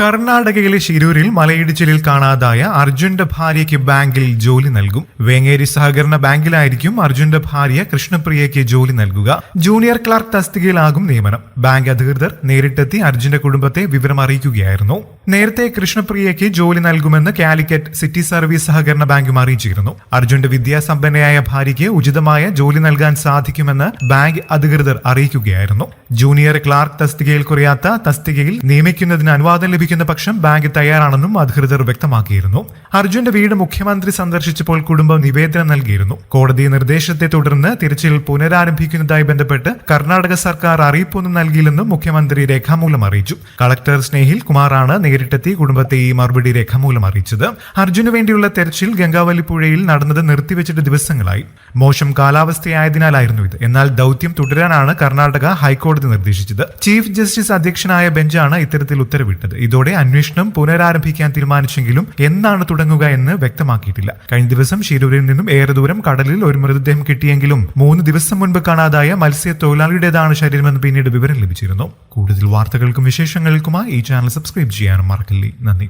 കർണാടകയിലെ ശിരൂരിൽ മലയിടിച്ചിലിൽ കാണാതായ അർജുന്റെ ഭാര്യയ്ക്ക് ബാങ്കിൽ ജോലി നൽകും. വേങ്ങേരി സഹകരണ ബാങ്കിലായിരിക്കും അർജുന്റെ ഭാര്യ കൃഷ്ണപ്രിയയ്ക്ക് ജോലി നൽകുക. ജൂനിയർ ക്ലാർക്ക് തസ്തികയിലാകും നിയമനം. ബാങ്ക് അധികൃതർ നേരിട്ടെത്തി അർജുന്റെ കുടുംബത്തെ വിവരം അറിയിക്കുകയായിരുന്നു. നേരത്തെ കൃഷ്ണപ്രിയയ്ക്ക് ജോലി നൽകുമെന്ന് കാലിക്കറ്റ് സിറ്റി സർവീസ് സഹകരണ ബാങ്കും അറിയിച്ചിരുന്നു. അർജുന്റെ വിദ്യാസമ്പന്നയായ ഭാര്യയ്ക്ക് ഉചിതമായ ജോലി നൽകാൻ സാധിക്കുമെന്ന് ബാങ്ക് അധികൃതർ അറിയിക്കുകയായിരുന്നു. ജൂനിയർ ക്ലാർക്ക് തസ്തികയിൽ കുറയാത്ത തസ്തികയിൽ നിയമിക്കുന്നതിന് അനുവാദം ലഭിക്കുന്ന പക്ഷം ബാങ്ക് തയ്യാറാണെന്നും അധികൃതർ വ്യക്തമാക്കിയിരുന്നു. അർജുന്റെ വീട് മുഖ്യമന്ത്രി സന്ദർശിച്ചപ്പോൾ കുടുംബം നിവേദനം നൽകിയിരുന്നു. കോടതി നിർദ്ദേശത്തെ തുടർന്ന് തിരച്ചിൽ പുനരാരംഭിക്കുന്നതായി ബന്ധപ്പെട്ട് കർണാടക സർക്കാർ അറിയിപ്പൊന്നും നൽകിയില്ലെന്നും മുഖ്യമന്ത്രി രേഖാമൂലം അറിയിച്ചു. കളക്ടർ സ്നേഹിൽ കുമാറാണ് നേരിട്ടെത്തി കുടുംബത്തെ ഈ മറുപടി രേഖാമൂലം അറിയിച്ചത്. അർജുനു വേണ്ടിയുള്ള തെരച്ചിൽ ഗംഗാവലി പുഴയിൽ നടന്നത് നിർത്തിവെച്ചിട്ട് ദിവസങ്ങളായി. മോശം കാലാവസ്ഥയായതിനാലായിരുന്നു ഇത്. എന്നാൽ ദൗത്യം തുടരാനാണ് കർണാടക ഹൈക്കോടതി നിർദ്ദേശിച്ചത്. ചീഫ് ജസ്റ്റിസ് അധ്യക്ഷനായ ബെഞ്ചാണ് ഇത്തരത്തിൽ ഉത്തരവിട്ടത്. അന്വേഷണം പുനരാരംഭിക്കാൻ തീരുമാനിച്ചെങ്കിലും എന്നാണ് തുടങ്ങുക എന്ന് വ്യക്തമാക്കിയിട്ടില്ല. കഴിഞ്ഞ ദിവസം ഷിരൂരിൽ നിന്നും ഏറെ ദൂരം കടലിൽ ഒരു മൃതദേഹം കിട്ടിയെങ്കിലും മൂന്ന് ദിവസം മുൻപ് കാണാതായ മത്സ്യത്തൊഴിലാളിയുടേതാണ് ശരീരമെന്ന് പിന്നീട് വിവരം ലഭിച്ചിരുന്നു. കൂടുതൽ വാർത്തകൾക്കും വിശേഷങ്ങൾക്കുമായി ഈ ചാനൽ സബ്സ്ക്രൈബ് ചെയ്യാനും മറക്കില്ലേ. നന്ദി.